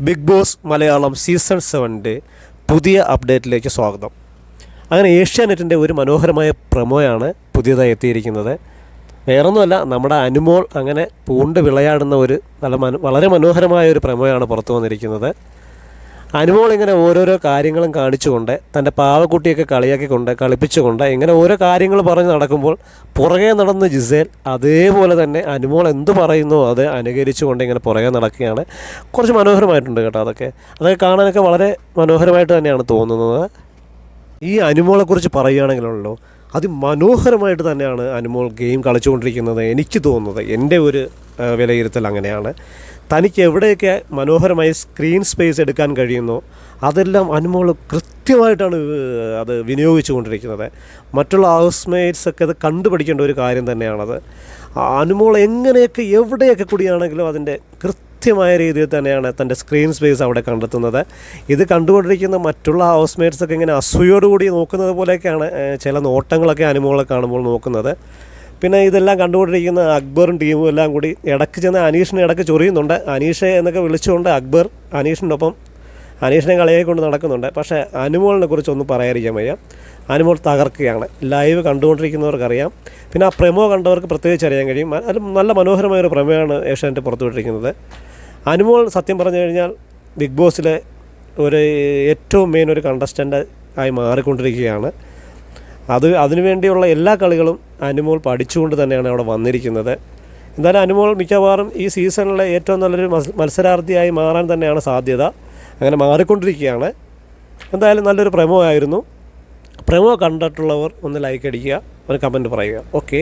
Big Boss Malayalam season സെവന്റെ പുതിയ അപ്ഡേറ്റിലേക്ക് സ്വാഗതം. അങ്ങനെ ഏഷ്യാനെറ്റിന്റെ ഒരു മനോഹരമായ പ്രമോയാണ് പുതിയതായി എത്തിയിരിക്കുന്നത്. വേറൊന്നുമല്ല നമ്മുടെ അനുമോൾ അങ്ങനെ പൂണ്ട് വിളയാടുന്ന ഒരു നല്ല വളരെ മനോഹരമായ ഒരു പ്രമോയാണ് പുറത്തു വന്നിരിക്കുന്നത്. അനുമോൾ ഇങ്ങനെ ഓരോരോ കാര്യങ്ങളും കാണിച്ചുകൊണ്ട് തന്റെ പാവക്കുട്ടിയൊക്കെ കളിയാക്കിക്കൊണ്ട് കളിപ്പിച്ചുകൊണ്ട് ഇങ്ങനെ ഓരോ കാര്യങ്ങൾ പറഞ്ഞ് നടക്കുമ്പോൾ പുറകെ നടന്ന ജിസേൽ അതേപോലെ തന്നെ അനുമോൾ എന്ത് പറയുന്നു അത് അനുകരിച്ചുകൊണ്ട് ഇങ്ങനെ പുറകെ നടക്കുകയാണ്. കുറച്ച് മനോഹരമായിട്ടുണ്ട് കേട്ടോ അതൊക്കെ. അതൊക്കെ കാണാനൊക്കെ വളരെ മനോഹരമായിട്ട് തന്നെയാണ് തോന്നുന്നത്. ഈ അനുമോളെക്കുറിച്ച് പറയുകയാണെങ്കിലുള്ളൂ അതിമനോഹരമായിട്ട് തന്നെയാണ് അനുമോൾ ഗെയിം കളിച്ചുകൊണ്ടിരിക്കുന്നത് എനിക്ക് തോന്നുന്നത്. എന്റെ ഒരു വിലയിരുത്തൽ അങ്ങനെയാണ്. തനിക്ക് എവിടെയൊക്കെ മനോഹരമായി സ്ക്രീൻ സ്പേസ് എടുക്കാൻ കഴിയുന്നോ അതെല്ലാം അനുമോൾ കൃത്യമായിട്ടാണ് അത് വിനിയോഗിച്ചു കൊണ്ടിരിക്കുന്നത് മറ്റുള്ള ഹൗസ്മേറ്റ്സ് ഒക്കെ അത് കണ്ടുപിടിക്കേണ്ട ഒരു കാര്യം തന്നെയാണത്. അനുമോൾ എങ്ങനെയൊക്കെ എവിടെയൊക്കെ കൂടിയാണെങ്കിലും അതിന്റെ കൃത്യമായ രീതിയിൽ തന്നെയാണ് തന്റെ സ്ക്രീൻ സ്പേസ് അവിടെ കണ്ടെത്തുന്നത്. ഇത് കണ്ടുകൊണ്ടിരിക്കുന്ന മറ്റുള്ള ഹൗസ് ഒക്കെ ഇങ്ങനെ അസൂയോടുകൂടി നോക്കുന്നത് പോലെയൊക്കെയാണ് ചില നോട്ടങ്ങളൊക്കെ അനുമോളെ കാണുമ്പോൾ നോക്കുന്നത്. പിന്നെ ഇതെല്ലാം കണ്ടുകൊണ്ടിരിക്കുന്ന അക്ബറും ടീമും എല്ലാം കൂടി ഇടയ്ക്ക് ചെന്ന് അനീഷിനെ ഇടയ്ക്ക് ചൊറിയുന്നുണ്ട്. അനീഷെ എന്നൊക്കെ വിളിച്ചുകൊണ്ട് അക്ബർ അനീഷിന്റെ ഒപ്പം അനീഷിനെ കളിയായിക്കൊണ്ട് നടക്കുന്നുണ്ട്. പക്ഷേ അനുമോളിനെ കുറിച്ച് ഒന്ന് പറയാതിരിക്കാൻ വയ്യ. അനുമോൾ തകർക്കുകയാണ്. ലൈവ് കണ്ടുകൊണ്ടിരിക്കുന്നവർക്കറിയാം. പിന്നെ ആ പ്രമോ കണ്ടവർക്ക് പ്രത്യേകിച്ച് അറിയാൻ കഴിയും. അത് നല്ല മനോഹരമായ ഒരു പ്രമോയാണ് ഏഷ്യാനെറ്റ് പുറത്തുവിട്ടിരിക്കുന്നത്. അനുമോൾ സത്യം പറഞ്ഞു കഴിഞ്ഞാൽ ബിഗ് ബോസിലെ ഒരു ഏറ്റവും മെയിൻ ഒരു കണ്ടസ്റ്റന്റ് ആയി മാറിക്കൊണ്ടിരിക്കുകയാണ്. അത് അതിനുവേണ്ടിയുള്ള എല്ലാ കളികളും അനുമോൾ പഠിച്ചുകൊണ്ട് തന്നെയാണ് അവിടെ വന്നിരിക്കുന്നത്. എന്തായാലും അനുമോൾ മിക്കവാറും ഈ സീസണിലെ ഏറ്റവും നല്ലൊരു മത്സരാർത്ഥിയായി മാറാൻ തന്നെയാണ് സാധ്യത. അങ്ങനെ മാറിക്കൊണ്ടിരിക്കുകയാണ്. എന്തായാലും നല്ലൊരു പ്രമോ ആയിരുന്നു. പ്രമോ കണ്ടിട്ടുള്ളവർ ഒന്ന് ലൈക്ക് അടിക്കുക. ഒരു കമന്റ് പറയുക. ഓക്കെ